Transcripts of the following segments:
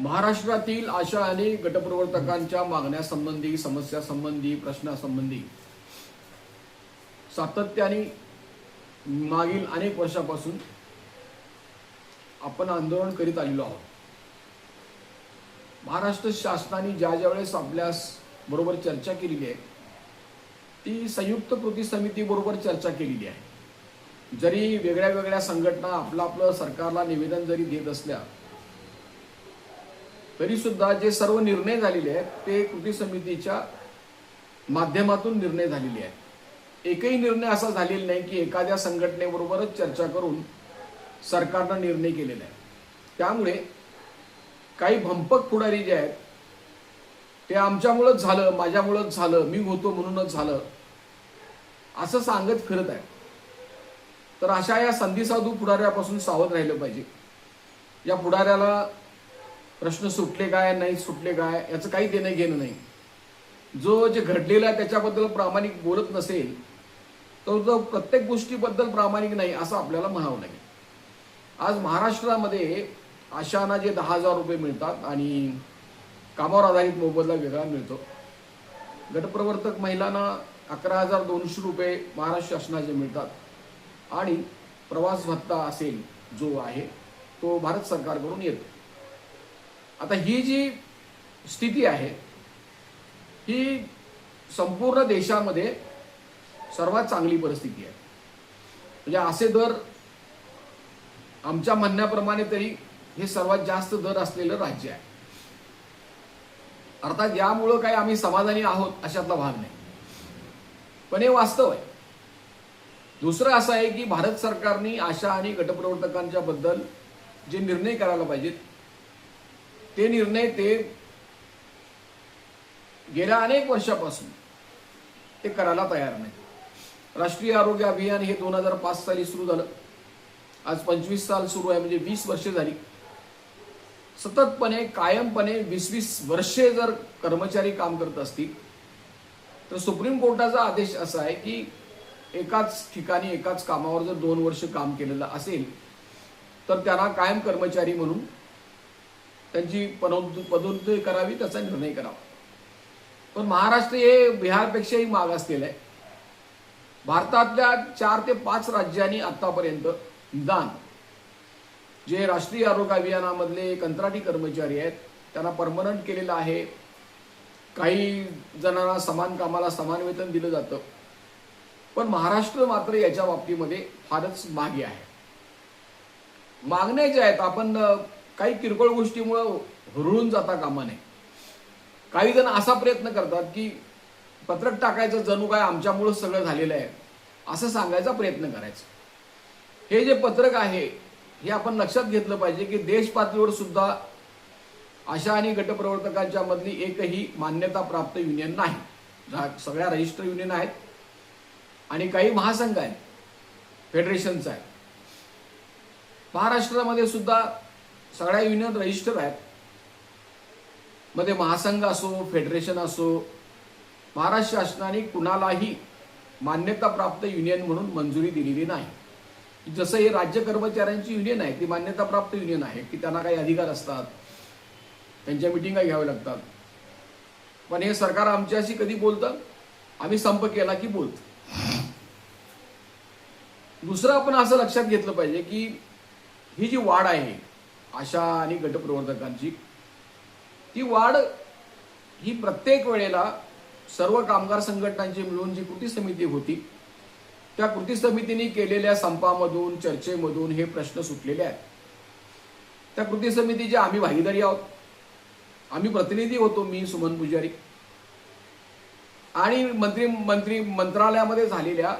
महाराष्ट्रातील आशा आणि गटप्रवर्तकांच्या मागण्यासंबंधी समस्यासंबंधी प्रश्नासंबंधी सातत्याने मागील अनेक वर्षापासून आपण आंदोलन करीत आलेलो आहोत. महाराष्ट्र शासनाने ज्या ज्या वेळेस आपल्यास बरोबर चर्चा केलेली आहे ती संयुक्त कृती समितीबरोबर चर्चा केलेली आहे. जरी वेगळ्या वेगळ्या संघटना आपलं आपलं सरकारला निवेदन जरी देत असल्या तरी सुद्धा जे सर्व निर्णय झालेले आहेत ते कृती समितीच्या माध्यमातून निर्णय झालेले आहेत. एकही निर्णय असा झालेला नाही की एखाद्या संघटनेबरोबरच चर्चा करून सरकारनं निर्णय केलेला आहे. त्यामुळे काही भंपक पुढारी जे आहेत ते आमच्यामुळंच झालं माझ्यामुळंच झालं मी होतो म्हणूनच झालं असं सांगत फिरत आहे तर अशा या संधीसाधू पुढाऱ्यापासून सावध राहिलं पाहिजे. या पुढाऱ्याला प्रश्न सुटले काय नाही सुटले काय याचं काही देणं घेणं नाही. जो जे घडलेलं आहे त्याच्याबद्दल प्रामाणिक बोलत नसेल तर जो प्रत्येक गोष्टीबद्दल प्रामाणिक नाही असं आपल्याला म्हणावं लागेल. आज महाराष्ट्रामध्ये आशांना जे दहा हजार रुपये मिळतात आणि कामावर आधारित मोबदला वेगळा मिळतो. गटप्रवर्तक महिलांना अकरा हजार दोनशे रुपये महाराष्ट्र शासनाचे मिळतात. आणि प्रवास भत्ता असेल जो आहे तो भारत सरकारकडून येतो. आता ही जी स्थिती आहे ही संपूर्ण देशामध्ये सर्वात चांगली परिस्थिती आहे. म्हणजे असे दर आमच्या म्हणण्याप्रमाणे तरी हे सर्वात जास्त दर असलेलं राज्य आहे. अर्थात यामुळं काही आम्ही समाधानी आहोत अशातला भाग नाही. पण हे वास्तव आहे. दुसरं असं आहे की भारत सरकारने आशा आणि गटप्रवर्तकांच्या बद्दल जे निर्णय करायला पाहिजेत ते निर्णय ते गेल्या अनेक वर्षापासून ते करायला तयार नाही राष्ट्रीय आरोग्य अभियान हे दोन हजार पाच साली सुरू झालं. आज पंचवीस साल सुरू आहे म्हणजे वीस वर्षे झाली. सततपणे कायमपणे वीस वीस वर्षे जर कर्मचारी काम करत असतील तर सुप्रीम कोर्टाचा आदेश असा आहे की एकाच ठिकाणी एकाच कामावर जर दोन वर्ष काम केलेलं असेल तर त्यांना कायम कर्मचारी म्हणून त्यांची पद पदोन्नती करावी त्याचा निर्णय करावा. पण महाराष्ट्र हे बिहारपेक्षाही माग असलेलं आहे. भारतातल्या चार ते पाच राज्यांनी आतापर्यंत निदान जे राष्ट्रीय आरोग्य अभियानामधले कंत्राटी कर्मचारी आहेत त्यांना परमनंट केलेलं आहे. काही जणांना समान कामाला समान वेतन दिलं जातं. पण महाराष्ट्र मात्र याच्या बाबतीमध्ये फारच मागे आहे. मागण्या ज्या आहेत आपण काही किरकोळ गोष्टीमुळं हुरळून जाता कामा नये. काही जण असा प्रयत्न करतात की पत्रक टाकायचं जणू काय आमच्यामुळं सगळं झालेलं आहे असं सांगायचा प्रयत्न करायचं. हे जे पत्रक आहे हे आपण लक्षात घेतलं पाहिजे की देश पातळीवर सुद्धा आशा आणि गटप्रवर्तकांच्या मधली एकही मान्यता प्राप्त युनियन नाही. सगळ्या रजिस्टर युनियन आहेत आणि काही महासंघ आहेत फेडरेशनचा आहे महाराष्ट्रामध्ये सुद्धा सगळ्या युनियन रजिस्टर आहेत. मध्ये महासंघ असो फेडरेशन असो महाराष्ट्र शासनाने कुणालाही मान्यता प्राप्त युनियन म्हणून मंजुरी दिलेली नाही. जसं हे राज्य कर्मचाऱ्यांची युनियन आहे ती मान्यता प्राप्त युनियन आहे की त्यांना काही अधिकार असतात त्यांच्या मिटिंगा घ्याव्या लागतात. पण हे सरकार आमच्याशी कधी बोलतं? आम्ही संप केला की बोलत. दुसरं आपण असं लक्षात घेतलं पाहिजे की ही जी वाढ आहे आशा आणि गटप्रवर्तकांची. ती वाढ ही प्रत्येक वेळेला सर्व कामगार संघटनांची मिळून जी कृती समिती होती त्या कृती समितीने केलेल्या संपामधून चर्चेमधून हे प्रश्न सुटलेले आहेत. त्या कृती समितीची आम्ही भागीदारी आहोत. आम्ही प्रतिनिधी होतो मी सुमन पुजारी. आणि मंत्री मंत्री मंत्रालयामध्ये झालेल्या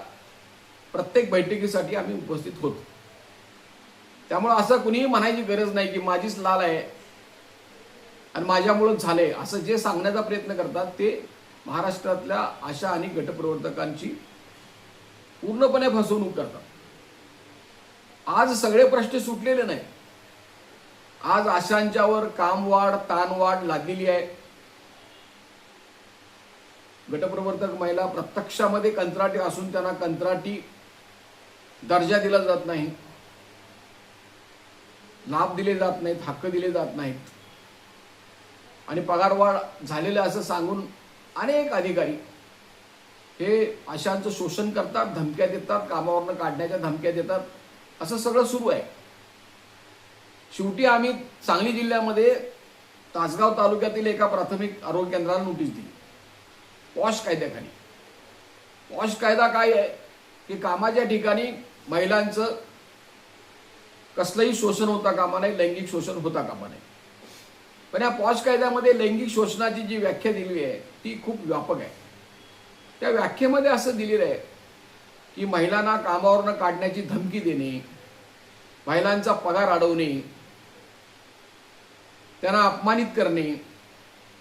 प्रत्येक बैठकीसाठी आम्ही उपस्थित होतो. त्यामुळं असं कुणीही म्हणायची गरज नाही की माझीच लाल आहे आणि माझ्यामुळंच झालंय. असं जे सांगण्याचा प्रयत्न करतात ते महाराष्ट्रातल्या आशा आणि गटप्रवर्तकांची पूर्णपणे फसवणूक करतात. आज सगळे प्रश्न सुटलेले नाही आज आशांच्यावर कामवाढ ताणवाढ लागलेली आहे. गटप्रवर्तक महिला प्रत्यक्षामध्ये कंत्राटी असून त्यांना कंत्राटी दर्जा दिला जात नाही. लाभ दिले जात नाहीत हक्क दिले जात नाहीत. आणि पगारवाढ झालेलं असं सांगून अनेक अधिकारी हे अशांचं शोषण करतात धमक्या देतात कामावरनं काढण्याच्या धमक्या देतात. असं सगळं सुरू आहे. शेवटी आम्ही सांगली जिल्ह्यामध्ये तासगाव तालुक्यातील एका प्राथमिक आरोग्य केंद्राला नोटीस दिली. पॉश कायद्याखाली. पॉश कायदा काय आहे? की कामाच्या ठिकाणी महिलांचं कसलंही शोषण होता कामा नये लैंगिक शोषण होता कामा नये. पण या पॉश कायद्यामध्ये लैंगिक शोषणाची जी व्याख्या दिली आहे ती खूप व्यापक आहे. त्या व्याख्येमध्ये असं दिलेलं आहे की महिलांना कामावरनं काढण्याची धमकी देणे महिलांचा पगार अडवणे त्यांना अपमानित करणे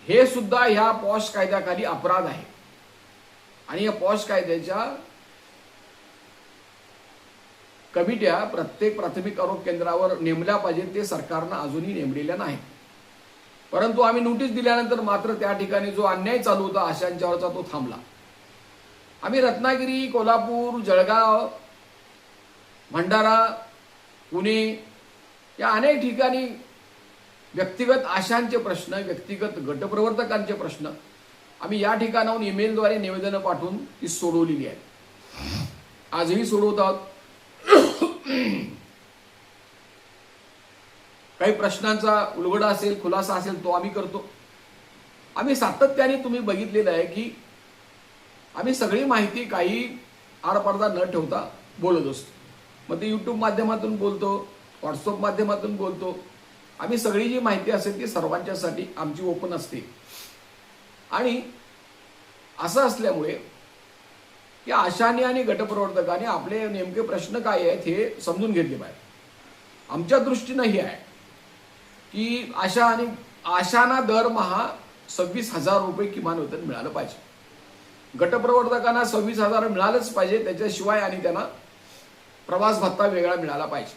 हे सुद्धा ह्या पॉश कायद्याखाली अपराध आहे. आणि या पॉश कायद्याच्या कमिट्या प्रत्येक प्राथमिक आरोग्य केंद्रावर नेमल्या पाहिजेत ते सरकारनं अजूनही नेमलेल्या नाही परंतु आम्ही नोटीस दिल्यानंतर मात्र त्या ठिकाणी जो अन्याय चालू होता आशांच्यावरचा तो थांबला. आम्ही रत्नागिरी कोल्हापूर जळगाव भंडारा पुणे या अनेक ठिकाणी व्यक्तिगत आशांचे प्रश्न व्यक्तिगत गटप्रवर्तकांचे प्रश्न आम्ही या ठिकाणाहून ईमेलद्वारे निवेदनं पाठवून ती सोडवलेली आहेत. आजही सोडवत आहोत. काही प्रश्नांचा उलगडा असेल खुलासा असेल तो आम्ही करतो. आम्ही सातत्याने तुम्ही बघितलेलं आहे की आम्ही सगळी माहिती काही आडपडदा न ठेवता बोलत असतो. मग ते यूट्यूब माध्यमातून बोलतो व्हॉट्सअप माध्यमातून बोलतो. आम्ही सगळी जी माहिती असेल ती सर्वांच्यासाठी आमची ओपन असते. आणि असं असल्यामुळे या आशाने आणि गटप्रवर्तकाने आपले नेमके प्रश्न काय आहेत हे समजून घेतले पाहिजे. आमच्या दृष्टीनं हे आहे की आशा आणि आशाना दरमहा सव्वीस हजार रुपये किमान वेतन मिळालं पाहिजे. गटप्रवर्तकांना सव्वीस हजार मिळालंच पाहिजे त्याच्याशिवाय आणि त्यांना प्रवास भत्ता वेगळा मिळाला पाहिजे.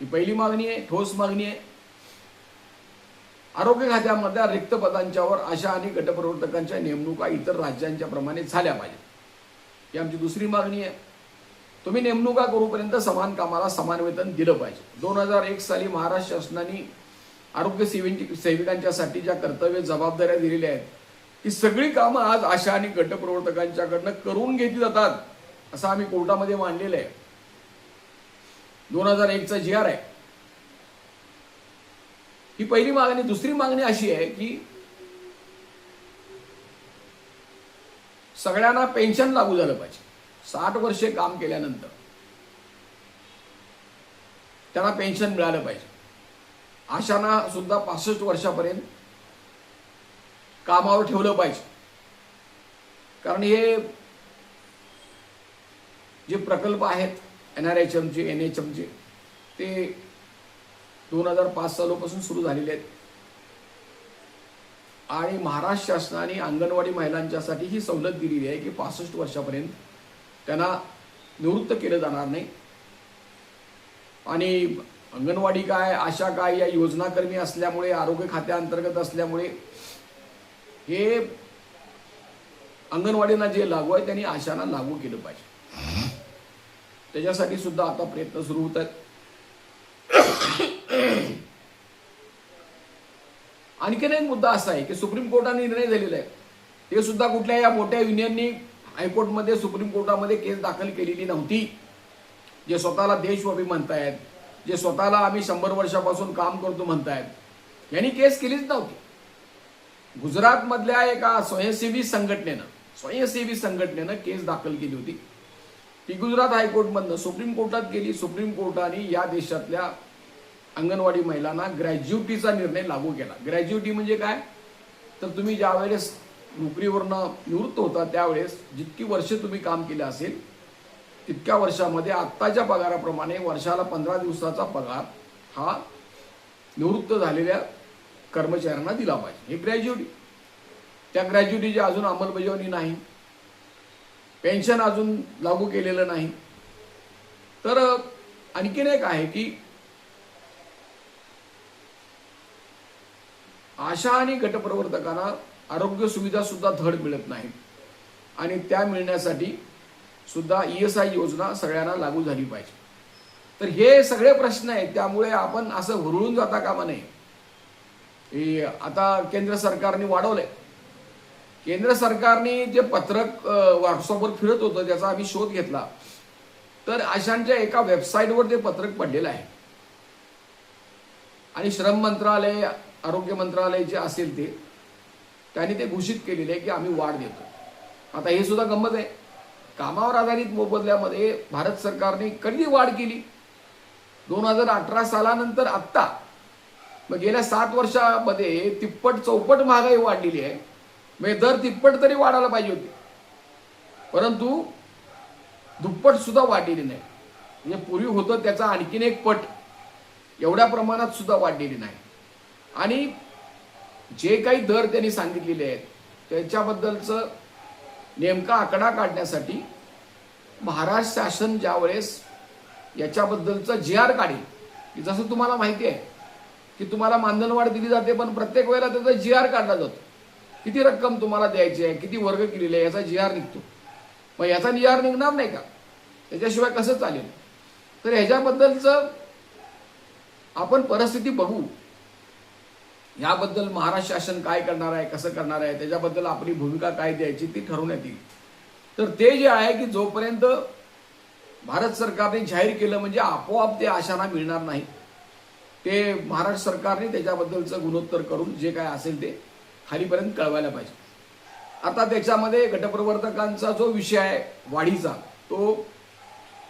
ही पहिली मागणी आहे ठोस मागणी आहे. आरोग्य खात्यामधल्या रिक्त पदांच्यावर आशा आणि गटप्रवर्तकांच्या नेमणुका इतर राज्यांच्या प्रमाणे झाल्या पाहिजेत. ही आमची दुसरी मागणी आहे. तुम्ही नेमणुका करूपर्यंत समान कामाला समान वेतन दिलं पाहिजे. दोन हजार एक साली महाराष्ट्र शासनाने आरोग्य सेवेंची सेविकांच्यासाठी ज्या कर्तव्य जबाबदाऱ्या दिलेल्या आहेत ही सगळी कामं आज आशा आणि गटप्रवर्तकांच्याकडनं करून घेतली जातात असं आम्ही कोर्टामध्ये मांडलेलं आहे. दोन हजार एकचा जी आर आहे ही पहिली मागणी दुसरी मागणी अशी आहे की सगळ्यांना पेन्शन लागू झालं पाहिजे. साठ वर्षे काम केल्यानंतर. त्यांना पेन्शन मिळालं पाहिजे. आशांना सुद्धा पासष्ट वर्षापर्यंत कामावर ठेवलं पाहिजे. कारण हे जे प्रकल्प आहेत एन आर एच एमचे एन एच एमचे ते दोन हजार पाच सालापासून सुरू झालेले आहेत. आणि महाराष्ट्र शासनाने अंगणवाडी महिलांच्यासाठी ही सवलत दिलेली आहे की पासष्ट वर्षापर्यंत त्यांना निवृत्त केलं जाणार नाही. आणि अंगणवाडी काय आशा काय या योजनाकर्मी असल्यामुळे आरोग्य खात्याअंतर्गत असल्यामुळे हे अंगणवाडींना जे लागू आहे त्यांनी आशांना लागू केलं पाहिजे. त्याच्यासाठी सुद्धा आता प्रयत्न सुरू होत आहेत आणखीन एक मुद्दा असा आहे की सुप्रीम कोर्टाने निर्णय झालेला आहे. ते सुद्धा कुठल्या या मोठ्या युनियननी हायकोर्टमध्ये सुप्रीम कोर्टामध्ये केस दाखल केलेली नव्हती. जे स्वतःला देशव्यापी म्हणतायत जे स्वतःला आम्ही शंभर वर्षापासून काम करतो म्हणतायत यांनी केस केलीच नव्हती. गुजरातमधल्या एका स्वयंसेवी संघटनेनं स्वयंसेवी संघटनेनं केस दाखल केली होती. ती गुजरात हायकोर्टमधनं सुप्रीम कोर्टात गेली. सुप्रीम कोर्टाने या देशातल्या अंगणवाडी महिलांना ग्रॅज्युटीचा निर्णय लागू केला. ग्रॅज्युटी म्हणजे काय? तर तुम्ही ज्या वेळेस नोकरीवरनं निवृत्त होता त्यावेळेस जितकी वर्षे तुम्ही काम केलं असेल तितक्या वर्षामध्ये आत्ताच्या पगाराप्रमाणे वर्षाला पंधरा दिवसाचा पगार हा निवृत्त झालेल्या कर्मचाऱ्यांना दिला पाहिजे. हे ग्रॅज्युटी त्या ग्रॅज्युटीची अजून अंमलबजावणी नाही. पेन्शन अजून लागू केलेलं नाही. तर आणखीन एक आहे की आशा आणि गटप्रवर्तकांना आरोग्य सुविधा सुद्धा धड मिळत नाही. आणि त्या मिळण्यासाठी सुद्धा ई एस आय योजना सगळ्यांना लागू झाली पाहिजे. तर हे सगळे प्रश्न आहेत त्यामुळे आपण असं हुरळून जाता कामा नये. आता केंद्र सरकारने वाढवलंय. केंद्र सरकारने जे पत्रक व्हॉट्सअपवर फिरत होतं त्याचा आम्ही शोध घेतला. तर अशांच्या एका वेबसाईटवर ते पत्रक पडलेलं आहे. आणि श्रम मंत्रालय आरोग्य मंत्रालय जे असेल ते त्यांनी ते घोषित केलेले आहे की आम्ही वाढ देतो आता हे सुद्धा गंमत आहे. कामावर आधारित मोबदल्यामध्ये भारत सरकारने कधी वाढ केली? दोन हजार अठरा सालानंतर आत्ता. मग गेल्या सात वर्षामध्ये तिप्पट चौपट महागाई वाढलेली आहे. म्हणजे दर तिप्पट तरी वाढायला पाहिजे होती. परंतु दुप्पट सुद्धा वाढलेली नाही. म्हणजे पूर्वी होतं त्याचा आणखीन एक पट. एवढ्या प्रमाणात सुद्धा वाढलेली नाही. आणि जे काही दर त्यांनी सांगितलेले आहेत त्याच्याबद्दलचं नेमका आकडा काढण्यासाठी महाराष्ट्र शासन ज्यावेळेस याच्याबद्दलचं जी आर काढेल की जसं तुम्हाला माहिती आहे की तुम्हाला मानधनवाढ दिली जाते पण प्रत्येक वेळेला त्याचा जी आर काढला जातो. किती रक्कम तुम्हाला द्यायची आहे किती वर्ग केलेले आहे याचा जी आर निघतो. मग याचा जी आर निघणार नाही का? त्याच्याशिवाय कसं चालेल? तर ह्याच्याबद्दलचं आपण परिस्थिती बघू. याबद्दल महाराष्ट्र शासन काय करणार आहे कसं करणार आहे त्याच्याबद्दल आपली भूमिका काय द्यायची ती ठरवण्यात येईल. तर ते जे आहे की जोपर्यंत भारत सरकारने जाहीर केलं म्हणजे आपोआप ते आशांना मिळणार नाही. ते महाराष्ट्र सरकारने त्याच्याबद्दलचं गुणोत्तर करून जे काय असेल ते खालीपर्यंत कळवायला पाहिजे. आता त्याच्यामध्ये गटप्रवर्तकांचा जो विषय आहे वाढीचा तो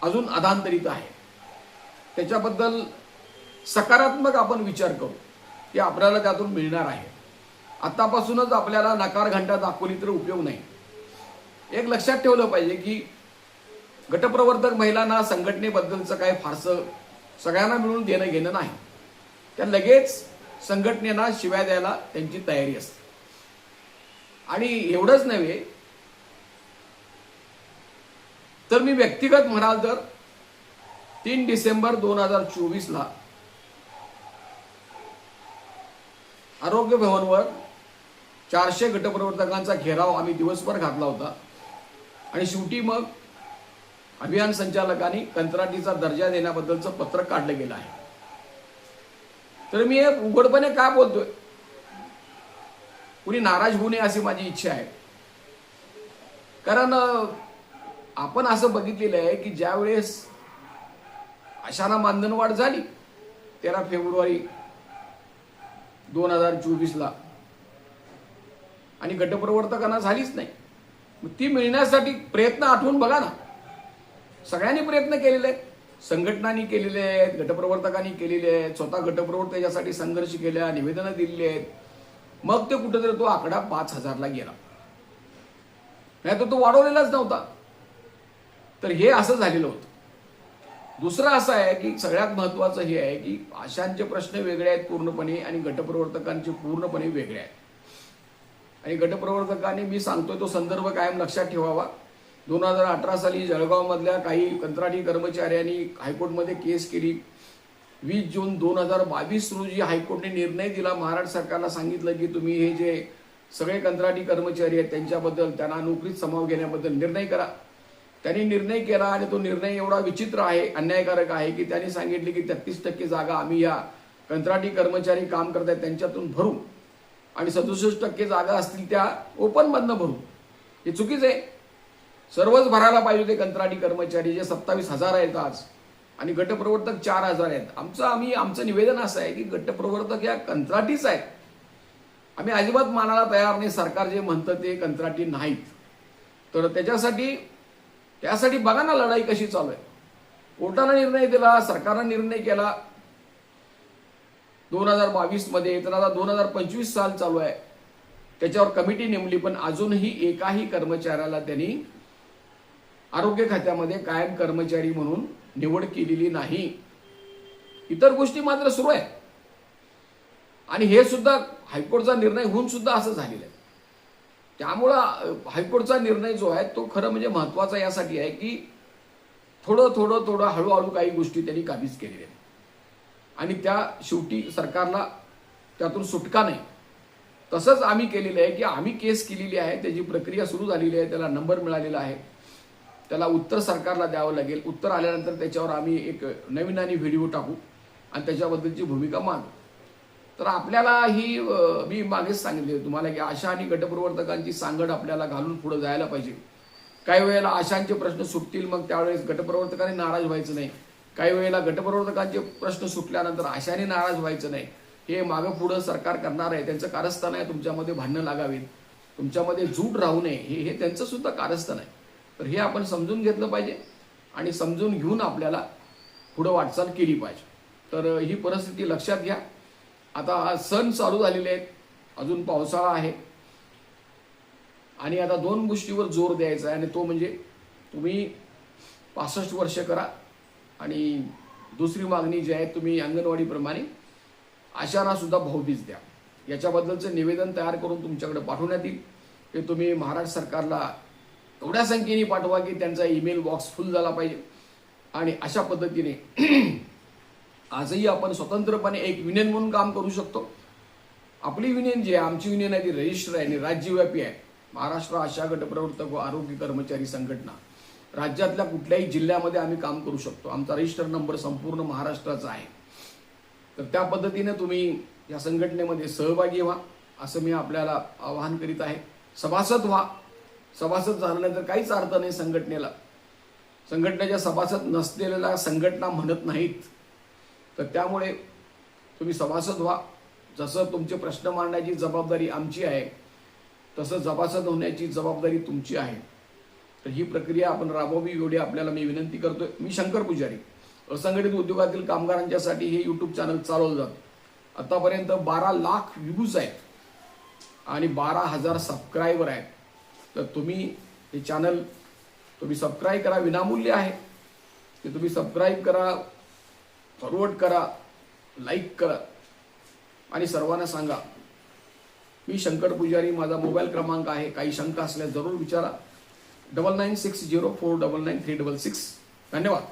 अजून अधांतरित आहे. त्याच्याबद्दल सकारात्मक आपण विचार करू. की आपल्याला त्यातून मिळणार आहे. आतापासूनच आपल्याला नकार घंटा दाखवली तर उपयोग नाही. एक लक्षात ठेवलं पाहिजे की गटप्रवर्तक महिलांना संघटनेबद्दलचं काय फारसं सगळ्यांना मिळून देणं घेणं नाही. त्या लगेच संघटनेला शिव्या द्यायला त्यांची तयारी असते. आणि एवढंच नव्हे तर मी व्यक्तिगत म्हणाल तर तीन डिसेंबर दोन हजार चोवीसला आरोग्य भवनवर चारशे गटप्रवर्तकांचा घेराव आम्ही दिवसभर घातला होता. आणि शेवटी मग अभियान संचालकांनी कंत्राटीचा दर्जा देण्याबद्दलचं पत्रक काढलं गेलं आहे. तर मी हे उघडपणे का बोलतोय? कुणी नाराज होऊ नये अशी माझी इच्छा आहे. कारण आपण असं बघितलेलं आहे की ज्यावेळेस अशाना मानधनवाढ झाली तेरा फेब्रुवारी दोन हजार चोवीसला. आणि गटप्रवर्तकांना झालीच नाही. मग ती मिळण्यासाठी प्रयत्न आठवून बघा ना. सगळ्यांनी प्रयत्न केलेले आहेत. संघटनांनी केलेले आहेत गटप्रवर्तकांनी केलेले आहेत स्वतः गटप्रवर्तक याच्यासाठी संघर्ष केल्या निवेदनं दिलेली आहेत. मग ते कुठेतरी तो आकडा पाच हजारला गेला. नाही तर तो वाढवलेलाच नव्हता. तर हे असं झालेलं होतं. दुसरं असं आहे की सगळ्यात महत्वाचं हे आहे की भाषांचे प्रश्न वेगळे आहेत पूर्णपणे आणि गटप्रवर्तकांचे पूर्णपणे वेगळे आहेत. आणि गटप्रवर्तकांनी मी सांगतोय तो संदर्भ कायम लक्षात ठेवावा. दोन हजार अठरा साली जळगावमधल्या काही कंत्राटी कर्मचाऱ्यांनी हायकोर्टमध्ये केस केली. वीस जून दोन हजार बावीस रोजी हायकोर्टने निर्णय दिला. महाराष्ट्र सरकारला सांगितलं की तुम्ही हे जे सगळे कंत्राटी कर्मचारी आहेत त्यांच्याबद्दल त्यांना नोकरीत समाव घेण्याबद्दल निर्णय करा. त्यांनी निर्णय केला आणि तो निर्णय एवढा विचित्र आहे अन्यायकारक आहे की त्यांनी सांगितले की तेहतीस टक्के जागा आम्ही या कंत्राटी कर्मचारी काम करत आहेत त्यांच्यातून भरू. आणि सदुसष्ट टक्के जागा असतील त्या ओपनमधनं भरू. हे चुकीचं आहे. सर्वच भरायला पाहिजे ते कंत्राटी कर्मचारी जे सत्तावीस हजार आहेत आज आणि गटप्रवर्तक चार हजार आहेत. आमचं आम्ही आमचं निवेदन असं आहे की गटप्रवर्तक या कंत्राटीच आहेत. आम्ही अजिबात मानायला तयार नाही सरकार जे म्हणतं ते कंत्राटी नाहीत. तर त्याच्यासाठी त्यासाठी बघा ना लढाई कशी चालू आहे. कोर्टानं निर्णय दिला सरकारनं निर्णय केला. दोन हजार बावीसमध्ये तर आता दोन हजार पंचवीस साल चालू आहे. त्याच्यावर कमिटी नेमली पण अजूनही एकाही कर्मचाऱ्याला त्यांनी आरोग्य खात्यामध्ये कायम कर्मचारी म्हणून निवड केलेली नाही. इतर गोष्टी मात्र सुरू आहे. आणि हे सुद्धा हायकोर्टचा निर्णय होऊन सुद्धा असं झालेलं आहे. त्यामुळं हायकोर्टचा निर्णय जो आहे तो खरं म्हणजे महत्त्वाचा यासाठी आहे की थोडं थोडं थोडं हळूहळू काही गोष्टी त्यांनी काबीज केलेल्या आहेत. आणि त्या शेवटी सरकारला त्यातून सुटका नाही. तसंच आम्ही केलेलं आहे की आम्ही केस केलेली आहे त्याची प्रक्रिया सुरू झालेली आहे त्याला नंबर मिळालेला आहे. त्याला उत्तर सरकारला द्यावं लागेल. उत्तर आल्यानंतर त्याच्यावर आम्ही एक नवीन आणि व्हिडिओ टाकू. आणि त्याच्याबद्दलची भूमिका मांडू. तर आपल्याला ही मी मागेच सांगितले तुम्हाला की आशा आणि गटप्रवर्तकांची सांगड आपल्याला घालून पुढे जायला पाहिजे. काही वेळेला आशांचे प्रश्न सुटतील मग त्यावेळेस गटप्रवर्तकाने नाराज व्हायचं नाही. काही वेळेला गटप्रवर्तकांचे प्रश्न सुटल्यानंतर आशाने नाराज व्हायचं नाही. हे मागं पुढं सरकार करणार आहे त्यांचं कारस्थान आहे तुमच्यामध्ये भांडणं लागावीत. तुमच्यामध्ये जूट राहू नये हे हे त्यांचं सुद्धा कारस्थान आहे. तर हे आपण समजून घेतलं पाहिजे आणि समजून घेऊन आपल्याला पुढं वाटचाल केली पाहिजे. तर ही परिस्थिती लक्षात घ्या. आता सण चालू झालेले आहेत. अजून पावसाळा आहे. आणि आता दोन गोष्टीवर जोर द्यायचा आहे आणि तो म्हणजे तुम्ही पासष्ट वर्ष करा आणि दुसरी मागणी जी आहे तुम्ही अंगणवाडीप्रमाणे आशांना सुद्धा भाऊबीज द्या. याच्याबद्दलचं निवेदन तयार करून तुमच्याकडे पाठवण्यात येईल. ते तुम्ही महाराष्ट्र सरकारला एवढ्या संख्येने पाठवा की त्यांचा ईमेल बॉक्स फुल झाला पाहिजे. आणि अशा पद्धतीने आजही आपण स्वतंत्रपणे एक युनियन म्हणून काम करू शकतो. आपली युनियन जी आहे आमची युनियन आहे ती रजिस्टर आहे आणि राज्यव्यापी आहे. महाराष्ट्र आशा गटप्रवर्तक व आरोग्य कर्मचारी संघटना. राज्यातल्या कुठल्याही जिल्ह्यामध्ये आम्ही काम करू शकतो. आमचा रजिस्टर नंबर संपूर्ण महाराष्ट्राचा आहे. तर त्या पद्धतीने तुम्ही या संघटनेमध्ये सहभागी व्हा असं मी आपल्याला आवाहन करीत आहे. सभासद व्हा. सभासद झाल्यानंतर काहीच अर्थ नाही संघटनेला. संघटनेच्या सभासद नसलेल्या संघटना म्हणत नाहीत. तर त्यामुळे तुम्ही सभासद व्हा. जसं तुमचे प्रश्न मांडण्याची जबाबदारी आमची आहे तसं सभासद होण्याची जबाबदारी तुमची आहे. तर ही प्रक्रिया आपण राबवावी एवढी आपल्याला मी विनंती करतोय. मी शंकर पुजारी असंघटित उद्योगातील कामगारांच्यासाठी हे यूट्यूब चॅनल चालवलं जातं. आतापर्यंत बारा लाख व्ह्यूज आहेत आणि बारा हजार सबस्क्रायबर आहेत. तर तुम्ही हे चॅनल तुम्ही सबस्क्राईब करा. विनामूल्य आहे. ते तुम्ही सबस्क्राईब करा. फॉरवर्ड करा लाईक करा आणि सर्वांना सांगा मी शंकर पुजारी माझा मोबाईल क्रमांक आहे. काही शंका असल्यास जरूर विचारा. Double nine six zero four double nine three double six धन्यवाद.